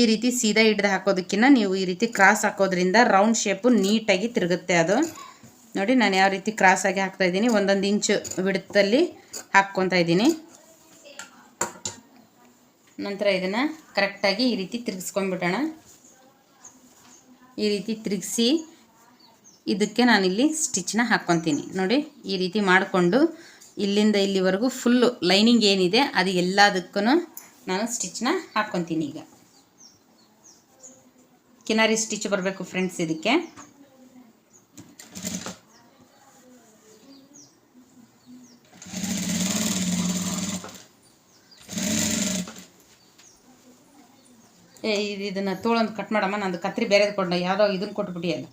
ಈ ರೀತಿ ಸೀದಾ ಹಿಡ್ದು ಹಾಕೋದಕ್ಕಿಂತ ನೀವು ಈ ರೀತಿ ಕ್ರಾಸ್ ಹಾಕೋದ್ರಿಂದ ರೌಂಡ್ ಶೇಪು ನೀಟಾಗಿ ತಿರುಗುತ್ತೆ ಅದು. ನೋಡಿ, ನಾನು ಯಾವ ರೀತಿ ಕ್ರಾಸಾಗಿ ಹಾಕ್ತಾ ಇದ್ದೀನಿ. ಒಂದೊಂದು ಇಂಚು ಬಿಡುತ್ತಲ್ಲಿ ಹಾಕ್ಕೊತಾ ಇದ್ದೀನಿ. ನಂತರ ಇದನ್ನು ಕರೆಕ್ಟಾಗಿ ಈ ರೀತಿ ತಿರುಗಿಸ್ಕೊಂಡ್ಬಿಡೋಣ. ಈ ರೀತಿ ತಿರುಗಿಸಿ ಇದಕ್ಕೆ ನಾನಿಲ್ಲಿ ಸ್ಟಿಚ್ನ ಹಾಕ್ಕೊತೀನಿ. ನೋಡಿ, ಈ ರೀತಿ ಮಾಡಿಕೊಂಡು ಇಲ್ಲಿಂದ ಇಲ್ಲಿವರೆಗೂ ಫುಲ್ಲು ಲೈನಿಂಗ್ ಏನಿದೆ, ಅದು ಎಲ್ಲದಕ್ಕೂ ನಾನು ಸ್ಟಿಚ್ನ ಹಾಕ್ಕೊತೀನಿ ಈಗ. ಕಿನಾರಿ ಸ್ಟಿಚ್ ಬರಬೇಕು ಫ್ರೆಂಡ್ಸ್ ಇದಕ್ಕೆ. ಏ, ಇದು ಇದನ್ನು ತೋಳೊಂದು ಕಟ್ ಮಾಡಮ್ಮ, ನಂದು ಕತ್ರಿ ಬೇರೆದು ಕೊಂಡ ಯಾವುದೋ ಇದನ್ನು ಕೊಟ್ಬಿಟ್ಟಿ ಅಲ್ಲ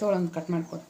ತೋಳೊಂದು ಕಟ್ ಮಾಡಿಕೊಡು.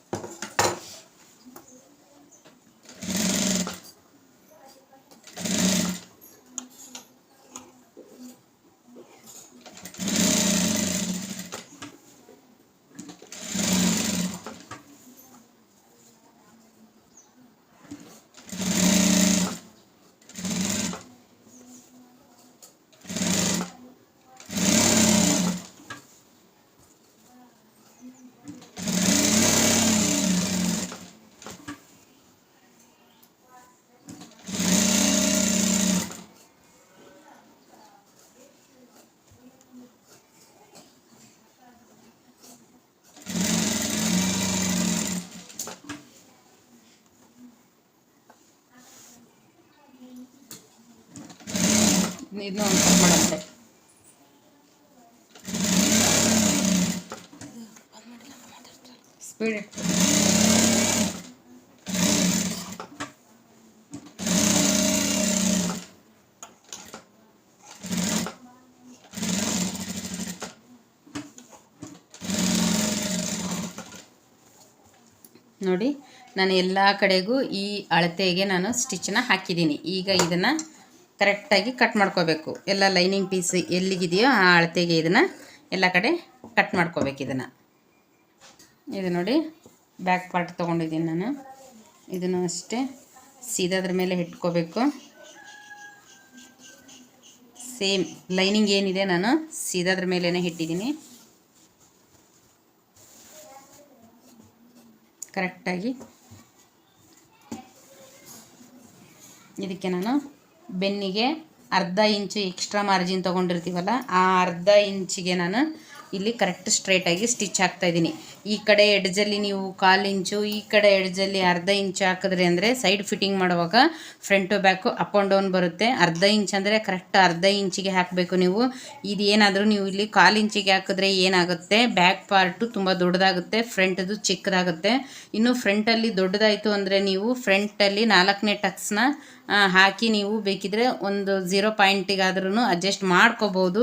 ಇದನ್ನ ಒಂದು ಕಟ್ ಮಾಡುತ್ತೆ ನೋಡಿ ನಾನು ಎಲ್ಲ ಕಡೆಗೂ ಈ ಅಳತೆಗೆ ನಾನು ಸ್ಟಿಚ್ನ ಹಾಕಿದ್ದೀನಿ. ಈಗ ಇದನ್ನು ಕರೆಕ್ಟಾಗಿ ಕಟ್ ಮಾಡ್ಕೋಬೇಕು. ಎಲ್ಲ ಲೈನಿಂಗ್ ಪೀಸ್ ಎಲ್ಲಿಗಿದೆಯೋ ಆ ಅಳತೆಗೆ ಇದನ್ನು ಎಲ್ಲ ಕಡೆ ಕಟ್ ಮಾಡ್ಕೋಬೇಕು ಇದನ್ನು. ಇದು ನೋಡಿ, ಬ್ಯಾಕ್ ಪಾರ್ಟ್ ತೊಗೊಂಡಿದ್ದೀನಿ ನಾನು. ಇದನ್ನು ಅಷ್ಟೇ ಸೀದಾದ್ರ ಮೇಲೆ ಇಟ್ಕೋಬೇಕು. ಸೇಮ್ ಲೈನಿಂಗ್ ಏನಿದೆ ನಾನು ಸೀದಾದ್ರ ಮೇಲೇ ಇಟ್ಟಿದ್ದೀನಿ. ಕರೆಕ್ಟಾಗಿ ಇದಕ್ಕೆ ನಾನು ಬೆನ್ನಿಗೆ ಅರ್ಧ ಇಂಚು ಎಕ್ಸ್ಟ್ರಾ ಮಾರ್ಜಿನ್ ತೊಗೊಂಡಿರ್ತೀವಲ್ಲ, ಆ ಅರ್ಧ ಇಂಚಿಗೆ ನಾನು ಇಲ್ಲಿ ಕರೆಕ್ಟ್ ಸ್ಟ್ರೈಟಾಗಿ ಸ್ಟಿಚ್ ಹಾಕ್ತಾ ಇದ್ದೀನಿ. ಈ ಕಡೆ ಎಡ್ಜಲ್ಲಿ ನೀವು ಕಾಲು ಇಂಚು, ಈ ಕಡೆ ಎಡ್ಜಲ್ಲಿ ಅರ್ಧ ಇಂಚು ಹಾಕಿದ್ರಿ ಅಂದರೆ ಸೈಡ್ ಫಿಟ್ಟಿಂಗ್ ಮಾಡುವಾಗ front back up and down ಬರುತ್ತೆ. ಅರ್ಧ ಇಂಚ್ ಅಂದರೆ ಕರೆಕ್ಟ್ ಅರ್ಧ ಇಂಚಿಗೆ ಹಾಕಬೇಕು ನೀವು. ಇದು ಏನಾದರೂ ನೀವು ಇಲ್ಲಿ ಕಾಲು ಇಂಚಿಗೆ ಹಾಕಿದ್ರೆ ಏನಾಗುತ್ತೆ? ಬ್ಯಾಕ್ ಪಾರ್ಟು ತುಂಬ ದೊಡ್ಡದಾಗುತ್ತೆ, ಫ್ರಂಟದು ಚಿಕ್ಕದಾಗುತ್ತೆ. ಇನ್ನು ಫ್ರಂಟಲ್ಲಿ ದೊಡ್ಡದಾಯಿತು ಅಂದರೆ ನೀವು ಫ್ರಂಟಲ್ಲಿ ನಾಲ್ಕನೇ ಟಕ್ಸ್ನ ಹಾಕಿ ನೀವು ಬೇಕಿದ್ರೆ ಒಂದು ಝೀರೋ ಪಾಯಿಂಟಿಗಾದ್ರೂ ಅಡ್ಜಸ್ಟ್ ಮಾಡ್ಕೋಬೋದು.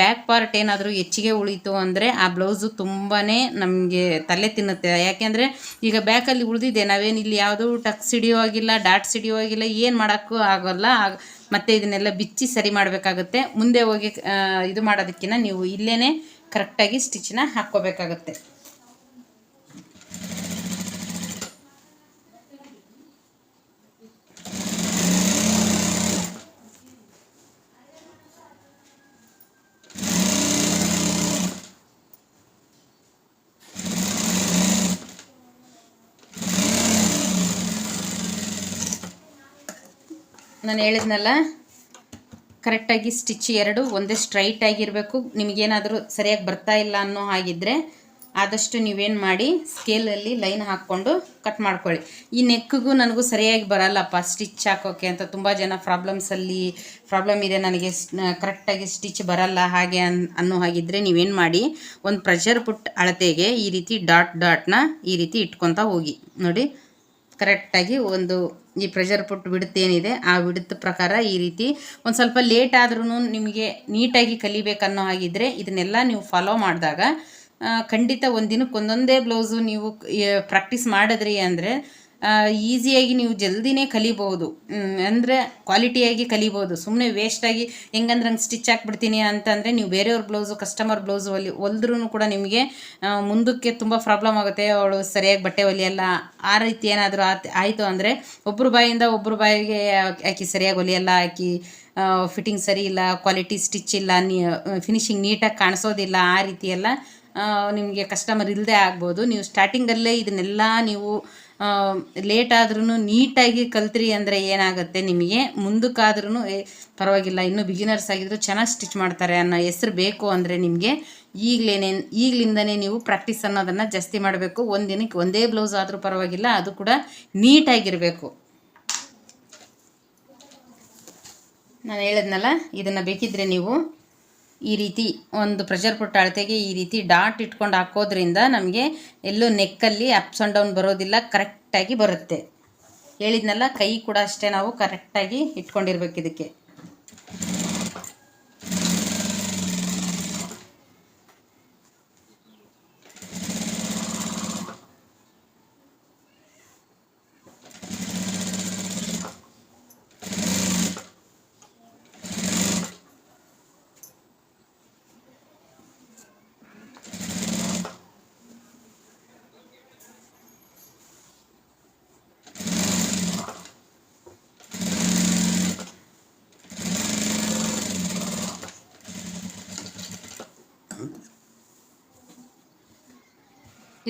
ಬ್ಯಾಕ್ ಪಾರ್ಟ್ ಏನಾದರೂ ಹೆಚ್ಚಿಗೆ ಉಳಿತು ಅಂದರೆ ಆ ಬ್ಲೌಸು ತುಂಬಾ ನಮಗೆ ತಲೆ ತಿನ್ನುತ್ತೆ. ಯಾಕೆಂದರೆ ಈಗ ಬ್ಯಾಕಲ್ಲಿ ಉಳಿದಿದೆ, ನಾವೇನು ಇಲ್ಲಿ ಯಾವುದೂ ಟಕ್ಸ್ ಆಗಿಲ್ಲ ಡಾಟ್ಸ್ ಹಿಡಿಯೋ ಆಗಿಲ್ಲ, ಏನು ಮಾಡೋಕ್ಕೂ ಆಗೋಲ್ಲ. ಮತ್ತು ಇದನ್ನೆಲ್ಲ ಬಿಚ್ಚಿ ಸರಿ ಮಾಡಬೇಕಾಗುತ್ತೆ. ಮುಂದೆ ಹೋಗಿ ಇದು ಮಾಡೋದಕ್ಕಿಂತ ನೀವು ಇಲ್ಲೇ ಕರೆಕ್ಟಾಗಿ ಸ್ಟಿಚ್ನ ಹಾಕ್ಕೋಬೇಕಾಗುತ್ತೆ. ನಾನು ಹೇಳಿದ್ನಲ್ಲ, ಕರೆಕ್ಟಾಗಿ ಸ್ಟಿಚ್ ಎರಡು ಒಂದೇ ಸ್ಟ್ರೈಟ್ ಆಗಿರಬೇಕು. ನಿಮಗೇನಾದರೂ ಸರಿಯಾಗಿ ಬರ್ತಾ ಇಲ್ಲ ಅನ್ನೋ ಹಾಗಿದ್ದರೆ ಆದಷ್ಟು ನೀವೇನು ಮಾಡಿ ಸ್ಕೇಲಲ್ಲಿ ಲೈನ್ ಹಾಕ್ಕೊಂಡು ಕಟ್ ಮಾಡ್ಕೊಳ್ಳಿ. ಈ ನೆಕ್ಕಿಗೂ ನನಗೂ ಸರಿಯಾಗಿ ಬರಲ್ಲಪ್ಪ ಸ್ಟಿಚ್ ಹಾಕೋಕ್ಕೆ ಅಂತ. ತುಂಬ ಜನ ಪ್ರಾಬ್ಲಮ್ಸಲ್ಲಿ, ಪ್ರಾಬ್ಲಮ್ ಇದೆ ನನಗೆ ಕರೆಕ್ಟಾಗಿ ಸ್ಟಿಚ್ ಬರಲ್ಲ ಹಾಗೆ ಅನ್, ಅನ್ನೋ ಹಾಗಿದ್ದರೆ ನೀವೇನು ಮಾಡಿ ಒಂದು ಪ್ರೆಷರ್ ಪುಟ್ ಅಳತೆಗೆ ಈ ರೀತಿ ಡಾಟ್ ಡಾಟ್ನ ಈ ರೀತಿ ಇಟ್ಕೊತಾ ಹೋಗಿ. ನೋಡಿ. ಕರೆಕ್ಟಾಗಿ ಒಂದು ಈ ಪ್ರೆಷರ್ ಪುಟ್ ಬಿಡುತ್ತೆ ಏನಿದೆ, ಆ ಬಿಡುತ್ತ ಪ್ರಕಾರ ಈ ರೀತಿ ಒಂದು ಸ್ವಲ್ಪ ಲೇಟ್ ಆದ್ರೂ ನಿಮಗೆ ನೀಟಾಗಿ ಕಲಿಬೇಕನ್ನೋ ಹಾಗಿದ್ರೆ ಇದನ್ನೆಲ್ಲ ನೀವು ಫಾಲೋ ಮಾಡಿದಾಗ ಖಂಡಿತ ಒಂದಿನಕ್ಕೆ ದಿನಕ್ಕೆ ಒಂದೊಂದೇ ಬ್ಲೌಸು ನೀವು ಪ್ರಾಕ್ಟೀಸ್ ಮಾಡಿದ್ರಿ ಅಂದರೆ ಈಸಿಯಾಗಿ ನೀವು ಜಲ್ದಿನೇ ಕಲಿಬೋದು. ಅಂದರೆ ಕ್ವಾಲಿಟಿಯಾಗಿ ಕಲಿಬೋದು. ಸುಮ್ಮನೆ ವೇಸ್ಟಾಗಿ ಹೆಂಗಂದ್ರೆ ಹಂಗೆ ಸ್ಟಿಚ್ ಹಾಕ್ಬಿಡ್ತೀನಿ ಅಂತಂದರೆ ನೀವು ಬೇರೆಯವ್ರ ಬ್ಲೌಸು ಕಸ್ಟಮರ್ ಬ್ಲೌಸು ಹೊಲಿ ಹೊಲಿದ್ರೂ ಕೂಡ ನಿಮಗೆ ಮುಂದಕ್ಕೆ ತುಂಬ ಪ್ರಾಬ್ಲಮ್ ಆಗುತ್ತೆ. ಅವಳು ಸರಿಯಾಗಿ ಬಟ್ಟೆ ಹೊಲಿಯಲ್ಲ. ಆ ರೀತಿ ಏನಾದರೂ ಆಯಿತು ಅಂದರೆ ಒಬ್ಬರು ಬಾಯಿಂದ ಒಬ್ಬರು ಬಾಯಿಗೆ ಆಕಿ ಸರಿಯಾಗಿ ಹೊಲಿಯಲ್ಲ ಆಕಿ ಫಿಟ್ಟಿಂಗ್ ಸರಿ ಇಲ್ಲ ಕ್ವಾಲಿಟಿ ಸ್ಟಿಚ್ ಇಲ್ಲ, ನೀ ಫಿನಿಷಿಂಗ್ ನೀಟಾಗಿ ಕಾಣಿಸೋದಿಲ್ಲ, ಆ ರೀತಿಯೆಲ್ಲ ನಿಮಗೆ ಕಸ್ಟಮರ್ ಇಲ್ಲದೆ ಆಗ್ಬೋದು. ನೀವು ಸ್ಟಾರ್ಟಿಂಗಲ್ಲೇ ಇದನ್ನೆಲ್ಲ ನೀವು ಲೇಟ್ ಆದ್ರೂ ನೀಟಾಗಿ ಕಲ್ತ್ರಿ ಅಂದರೆ ಏನಾಗುತ್ತೆ ನಿಮಗೆ? ಮುಂದಕ್ಕಾದ್ರೂ ಪರವಾಗಿಲ್ಲ, ಇನ್ನೂ ಬಿಗಿನರ್ಸ್ ಆಗಿದ್ರು ಚೆನ್ನಾಗಿ ಸ್ಟಿಚ್ ಮಾಡ್ತಾರೆ ಅನ್ನೋ ಹೆಸ್ರು ಬೇಕು ಅಂದರೆ ನಿಮಗೆ. ಈಗಲೇ ಈಗಲಿಂದನೇ ನೀವು ಪ್ರಾಕ್ಟೀಸ್ ಅನ್ನೋದನ್ನು ಜಾಸ್ತಿ ಮಾಡಬೇಕು. ಒಂದು ದಿನಕ್ಕೆ ಒಂದೇ ಬ್ಲೌಸ್ ಆದರೂ ಪರವಾಗಿಲ್ಲ, ಅದು ಕೂಡ ನೀಟಾಗಿರಬೇಕು. ನಾನು ಹೇಳಿದ್ನಲ್ಲ, ಇದನ್ನು ಬೇಕಿದ್ದರೆ ನೀವು ಈ ರೀತಿ ಒಂದು ಪ್ರೆಷರ್ ಪುಟ್ಟ ಅಳತೆಗೆ ಈ ರೀತಿ ಡಾಟ್ ಇಟ್ಕೊಂಡು ಹಾಕೋದ್ರಿಂದ ನಮಗೆ ಎಲ್ಲೂ ನೆಕ್ಕಲ್ಲಿ ಅಪ್ಸ್ ಆ್ಯಂಡ್ ಡೌನ್ ಬರೋದಿಲ್ಲ ಕರೆಕ್ಟಾಗಿ ಬರುತ್ತೆ. ಹೇಳಿದ್ನಲ್ಲ, ಕೈ ಕೂಡ ಅಷ್ಟೇ ನಾವು ಕರೆಕ್ಟಾಗಿ ಇಟ್ಕೊಂಡಿರ್ಬೇಕು ಇದಕ್ಕೆ.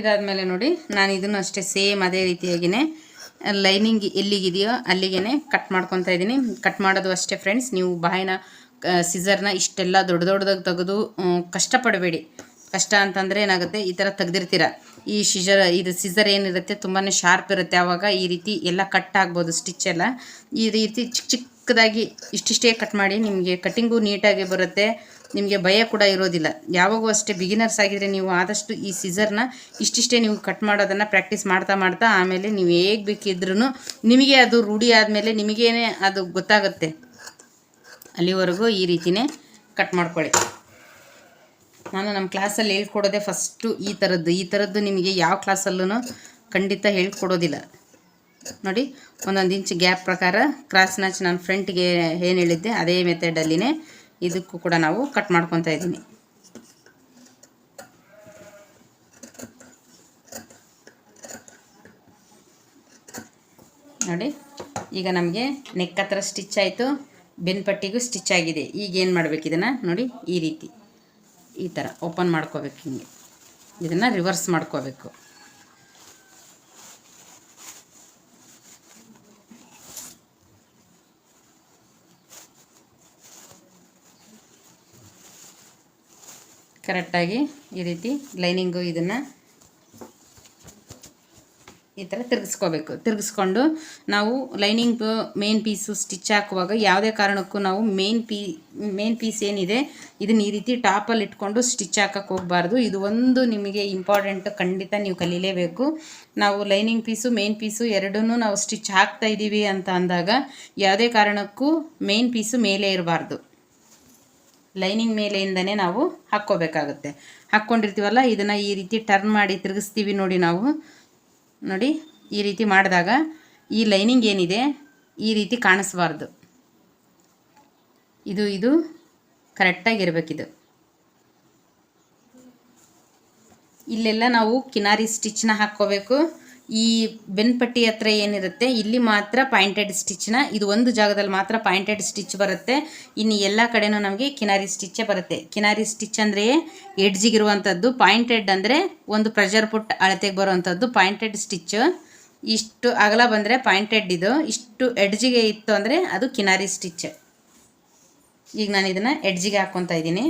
ಇದಾದಮೇಲೆ ನೋಡಿ, ನಾನು ಇದನ್ನು ಅಷ್ಟೇ ಸೇಮ್ ಅದೇ ರೀತಿಯಾಗಿಯೇ ಲೈನಿಂಗ್ ಎಲ್ಲಿಗಿದೆಯೋ ಅಲ್ಲಿಗೆ ಕಟ್ ಮಾಡ್ಕೊತಾ ಇದ್ದೀನಿ. ಕಟ್ ಮಾಡೋದು ಅಷ್ಟೇ ಫ್ರೆಂಡ್ಸ್, ನೀವು ಬಾಯಿನ ಸಿಸರ್ನ ಇಷ್ಟೆಲ್ಲ ದೊಡ್ಡ ದೊಡ್ಡದಾಗಿ ತೆಗೆದು ಕಷ್ಟಪಡಬೇಡಿ. ಕಷ್ಟ ಅಂತಂದರೆ ಏನಾಗುತ್ತೆ? ಈ ಥರ ತೆಗ್ದಿರ್ತೀರ? ಈ ಶಿಜರ್ ಇದು ಸಿಸರ್ ಏನಿರುತ್ತೆ ತುಂಬಾ ಶಾರ್ಪ್ ಇರುತ್ತೆ ಆವಾಗ, ಈ ರೀತಿ ಎಲ್ಲ ಕಟ್ ಆಗ್ಬೋದು ಸ್ಟಿಚ್ ಎಲ್ಲ. ಈ ರೀತಿ ಚಿಕ್ಕ ಚಿಕ್ಕದಾಗಿ ಇಷ್ಟಿಷ್ಟೇ ಕಟ್ ಮಾಡಿ, ನಿಮಗೆ ಕಟ್ಟಿಂಗು ನೀಟಾಗಿ ಬರುತ್ತೆ. ನಿಮಗೆ ಭಯ ಕೂಡ ಇರೋದಿಲ್ಲ. ಯಾವಾಗೂ ಅಷ್ಟೇ ಬಿಗಿನರ್ಸ್ ಆಗಿದ್ರೆ ನೀವು ಆದಷ್ಟು ಈ ಸಿಸರ್ನ ಇಷ್ಟಿಷ್ಟೇ ನೀವು ಕಟ್ ಮಾಡೋದನ್ನು ಪ್ರಾಕ್ಟೀಸ್ ಮಾಡ್ತಾ ಮಾಡ್ತಾ ಆಮೇಲೆ ನೀವು ಹೇಗೆ ಬೇಕಿದ್ರೂ ನಿಮಗೆ ಅದು ರೂಢಿ ಆದಮೇಲೆ ನಿಮಗೇನೆ ಅದು ಗೊತ್ತಾಗುತ್ತೆ. ಅಲ್ಲಿವರೆಗೂ ಈ ರೀತಿನೇ ಕಟ್ ಮಾಡ್ಕೊಳ್ಳಿ. ನಾನು ನಮ್ಮ ಕ್ಲಾಸಲ್ಲಿ ಹೇಳ್ಕೊಡೋದೆ ಫಸ್ಟು ಈ ಥರದ್ದು ಈ ಥರದ್ದು ನಿಮಗೆ ಯಾವ ಕ್ಲಾಸಲ್ಲೂ ಖಂಡಿತ ಹೇಳ್ಕೊಡೋದಿಲ್ಲ. ನೋಡಿ, ಒಂದೊಂದು ಇಂಚ್ ಗ್ಯಾಪ್ ಪ್ರಕಾರ ಕ್ರಾಸ್ ನಾಚ್ ನಾನು ಫ್ರಂಟ್ಗೆ ಏನು ಹೇಳಿದ್ದೆ, ಅದೇ ಮೆಥಡಲ್ಲಿನೇ ಇದಕ್ಕೂ ಕೂಡ ನಾವು ಕಟ್ ಮಾಡ್ಕೊತಾ ಇದ್ದೀನಿ. ನೋಡಿ, ಈಗ ನಮಗೆ ನೆಕ್ ಹತ್ರ ಸ್ಟಿಚ್ ಆಯಿತು. ಬೆನ್ಪಟ್ಟಿಗೂ ಸ್ಟಿಚ್ ಆಗಿದೆ. ಈಗ ಏನು ಮಾಡಬೇಕು ಇದನ್ನು? ನೋಡಿ, ಈ ರೀತಿ. ಈ ಥರ ಓಪನ್ ಮಾಡ್ಕೋಬೇಕು ಹಿಂಗೆ. ಇದನ್ನು ರಿವರ್ಸ್ ಮಾಡ್ಕೋಬೇಕು. ಕರೆಕ್ಟಾಗಿ ಈ ರೀತಿ ಲೈನಿಂಗು ಇದನ್ನು ಈ ಥರ ತಿರುಗಿಸ್ಕೋಬೇಕು. ತಿರುಗಿಸ್ಕೊಂಡು ನಾವು ಲೈನಿಂಗ್ ಮೇನ್ ಪೀಸು ಸ್ಟಿಚ್ ಹಾಕುವಾಗ ಯಾವುದೇ ಕಾರಣಕ್ಕೂ ನಾವು ಮೇನ್ ಪೀ, ಮೇನ್ ಪೀಸ್ ಏನಿದೆ ಇದನ್ನ ಈ ರೀತಿ ಟಾಪಲ್ಲಿ ಇಟ್ಕೊಂಡು ಸ್ಟಿಚ್ ಹಾಕಕ್ಕೆ ಹೋಗಬಾರ್ದು. ಇದು ಒಂದು ನಿಮಗೆ ಇಂಪಾರ್ಟೆಂಟ್ ಖಂಡಿತ ನೀವು ಕಲೀಲೇಬೇಕು. ನಾವು ಲೈನಿಂಗ್ ಪೀಸು, ಮೇನ್ ಪೀಸು ಎರಡೂ ನಾವು ಸ್ಟಿಚ್ ಹಾಕ್ತಾ ಇದ್ದೀವಿ ಅಂತ ಅಂದಾಗ ಯಾವುದೇ ಕಾರಣಕ್ಕೂ ಮೇನ್ ಪೀಸು ಮೇಲೆ ಇರಬಾರ್ದು. ಲೈನಿಂಗ್ ಮೇಲೆಯಿಂದನೇ ನಾವು ಹಾಕ್ಕೋಬೇಕಾಗುತ್ತೆ. ಹಾಕ್ಕೊಂಡಿರ್ತೀವಲ್ಲ, ಇದನ್ನು ಈ ರೀತಿ ಟರ್ನ್ ಮಾಡಿ ತಿರುಗಿಸ್ತೀವಿ ನೋಡಿ ನಾವು. ನೋಡಿ, ಈ ರೀತಿ ಮಾಡಿದಾಗ ಈ ಲೈನಿಂಗ್ ಏನಿದೆ, ಈ ರೀತಿ ಕಾಣಿಸ್ಬಾರ್ದು. ಇದು ಇದು ಕರೆಕ್ಟಾಗಿರ್ಬೇಕಿದು ಇಲ್ಲೆಲ್ಲ ನಾವು ಕಿನಾರಿ ಸ್ಟಿಚ್ನ ಹಾಕ್ಕೋಬೇಕು. ಈ ಬೆನ್ಪಟ್ಟಿ ಹತ್ರ ಏನಿರುತ್ತೆ, ಇಲ್ಲಿ ಮಾತ್ರ ಪಾಯಿಂಟೆಡ್ ಸ್ಟಿಚ್ನ ಇದು ಒಂದು ಜಾಗದಲ್ಲಿ ಮಾತ್ರ ಪಾಯಿಂಟೆಡ್ ಸ್ಟಿಚ್ ಬರುತ್ತೆ. ಇನ್ನು ಎಲ್ಲ ಕಡೆನೂ ನಮಗೆ ಕಿನಾರಿ ಸ್ಟಿಚ್ಚೇ ಬರುತ್ತೆ. ಕಿನಾರಿ ಸ್ಟಿಚ್ ಅಂದರೆ ಎಡ್ಜಿಗಿರುವಂಥದ್ದು ಪಾಯಿಂಟೆಡ್ ಅಂದರೆ ಒಂದು ಪ್ರೆಷರ್ ಪುಟ್ ಅಳತೆಗೆ ಬರುವಂಥದ್ದು ಪಾಯಿಂಟೆಡ್ ಸ್ಟಿಚ್ ಇಷ್ಟು ಅಗಲ ಬಂದರೆ ಪಾಯಿಂಟೆಡ್ ಇದು, ಇಷ್ಟು ಎಡ್ಜಿಗೆ ಇತ್ತು ಅಂದರೆ ಅದು ಕಿನಾರಿ ಸ್ಟಿಚ್ ಈಗ ನಾನು ಇದನ್ನು ಎಡ್ಜಿಗೆ ಹಾಕ್ಕೊತಾ ಇದ್ದೀನಿ.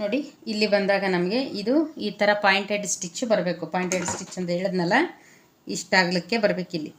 ನೋಡಿ, ಇಲ್ಲಿ ಬಂದಾಗ ನಮಗೆ ಇದು ಈ ಥರ ಪಾಯಿಂಟೆಡ್ ಸ್ಟಿಚ್ ಬರಬೇಕು. ಪಾಯಿಂಟೆಡ್ ಸ್ಟಿಚ್ ಅಂತ ಹೇಳಿದ್ನಲ್ಲ, ಇಷ್ಟಾಗಲಿಕ್ಕೆ ಬರಬೇಕಿಲ್ಲಿ.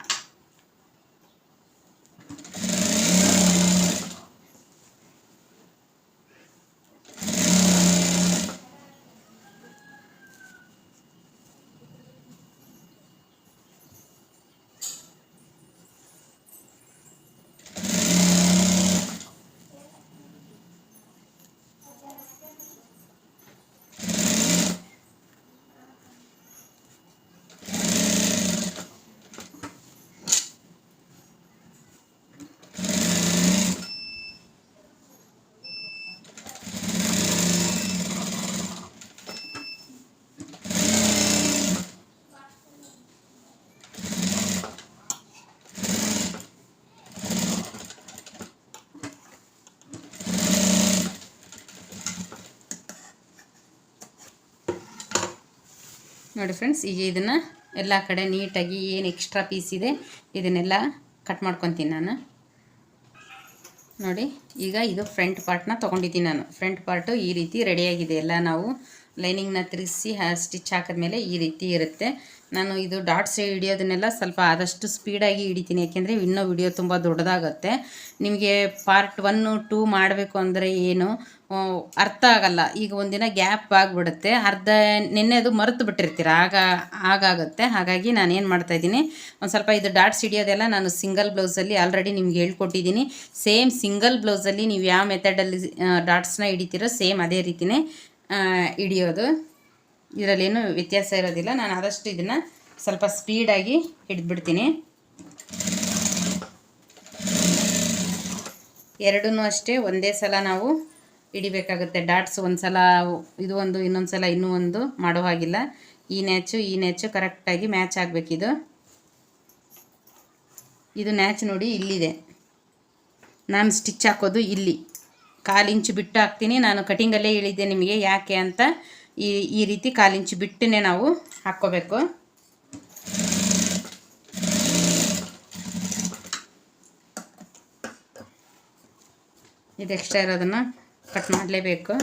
ನೋಡಿ ಫ್ರೆಂಡ್ಸ್ ಈಗ ಇದನ್ನು ಎಲ್ಲ ಕಡೆ ನೀಟಾಗಿ ಏನು ಎಕ್ಸ್ಟ್ರಾ ಪೀಸ್ ಇದೆ, ಇದನ್ನೆಲ್ಲ ಕಟ್ ಮಾಡ್ಕೊತೀನಿ ನಾನು. ನೋಡಿ, ಈಗ ಇದು ಫ್ರಂಟ್ ಪಾರ್ಟ್ನ ತೊಗೊಂಡಿದ್ದೀನಿ ನಾನು. ಫ್ರಂಟ್ ಪಾರ್ಟು ಈ ರೀತಿ ರೆಡಿಯಾಗಿದೆ ಎಲ್ಲ ನಾವು ಲೈನಿಂಗ್ನ ತಿರುಗಿಸಿ ಸ್ಟಿಚ್ ಹಾಕಿದ್ಮೇಲೆ ಈ ರೀತಿ ಇರುತ್ತೆ. ನಾನು ಇದು ಡಾಟ್ಸ್ ಹಿಡಿಯೋದನ್ನೆಲ್ಲ ಸ್ವಲ್ಪ ಆದಷ್ಟು ಸ್ಪೀಡಾಗಿ ಹಿಡಿತೀನಿ. ಯಾಕೆಂದರೆ ಇನ್ನೂ ವಿಡಿಯೋ ತುಂಬ ದೊಡ್ಡದಾಗುತ್ತೆ. ನಿಮಗೆ ಪಾರ್ಟ್ ಒನ್ನು ಟೂ ಮಾಡಬೇಕು ಅಂದರೆ ಏನು ಅರ್ಥ ಆಗಲ್ಲ. ಈಗ ಒಂದಿನ ಗ್ಯಾಪ್ ಆಗಿಬಿಡುತ್ತೆ. ಅರ್ಧ, ನಿನ್ನೆ ಅದು ಮರೆತು ಬಿಟ್ಟಿರ್ತೀರ? ಆಗ, ಆಗಾಗುತ್ತೆ. ಹಾಗಾಗಿ ನಾನು ಏನು ಮಾಡ್ತಾಯಿದ್ದೀನಿ ಒಂದು ಸ್ವಲ್ಪ ಇದು ಡಾಟ್ಸ್ ಹಿಡಿಯೋದೆಲ್ಲ ನಾನು ಸಿಂಗಲ್ ಬ್ಲೌಸಲ್ಲಿ ಆಲ್ರೆಡಿ ನಿಮ್ಗೆ ಹೇಳ್ಕೊಟ್ಟಿದ್ದೀನಿ. ಸೇಮ್ ಸಿಂಗಲ್ ಬ್ಲೌಸಲ್ಲಿ ನೀವು ಯಾವ ಮೆಥಡಲ್ಲಿ ಡಾಟ್ಸ್ನ ಹಿಡಿತೀರೋ ಸೇಮ್ ಅದೇ ರೀತಿಯೇ ಹಿಡಿಯೋದು. ಇದರಲ್ಲೇನು ವ್ಯತ್ಯಾಸ ಇರೋದಿಲ್ಲ. ನಾನು ಆದಷ್ಟು ಇದನ್ನು ಸ್ವಲ್ಪ ಸ್ಪೀಡಾಗಿ ಹಿಡಿದ್ಬಿಡ್ತೀನಿ. ಎರಡೂ ಅಷ್ಟೇ ಒಂದೇ ಸಲ ನಾವು ಹಿಡಿಬೇಕಾಗುತ್ತೆ. ಡಾಟ್ಸ್ ಒಂದು ಸಲ ಇದು ಒಂದು ಇನ್ನೊಂದು ಸಲ ಇನ್ನೂ ಒಂದು ಮಾಡೋ ಹಾಗಿಲ್ಲ. ಈ ನ್ಯಾಚು ಈ ನ್ಯಾಚು ಕರೆಕ್ಟಾಗಿ ಮ್ಯಾಚ್ ಆಗಬೇಕಿದು. ಇದು ನ್ಯಾಚ್ ನೋಡಿ ಇಲ್ಲಿದೆ. ನಾನು ಸ್ಟಿಚ್ ಹಾಕೋದು ಇಲ್ಲಿ. ಕಾಲು ಇಂಚು ಬಿಟ್ಟು ಹಾಕ್ತೀನಿ ನಾನು ಕಟಿಂಗಲ್ಲೇ ಹೇಳಿದ್ದೆ ನಿಮಗೆ ಯಾಕೆ ಅಂತ. ಈ ಈ ರೀತಿ ಕಾಲಿಂಚು ಇಂಚು ನಾವು ಹಾಕ್ಕೋಬೇಕು. ಇದು ಎಕ್ಸ್ಟ್ರಾ ಇರೋದನ್ನು ಕಟ್ ಮಾಡಲೇಬೇಕು.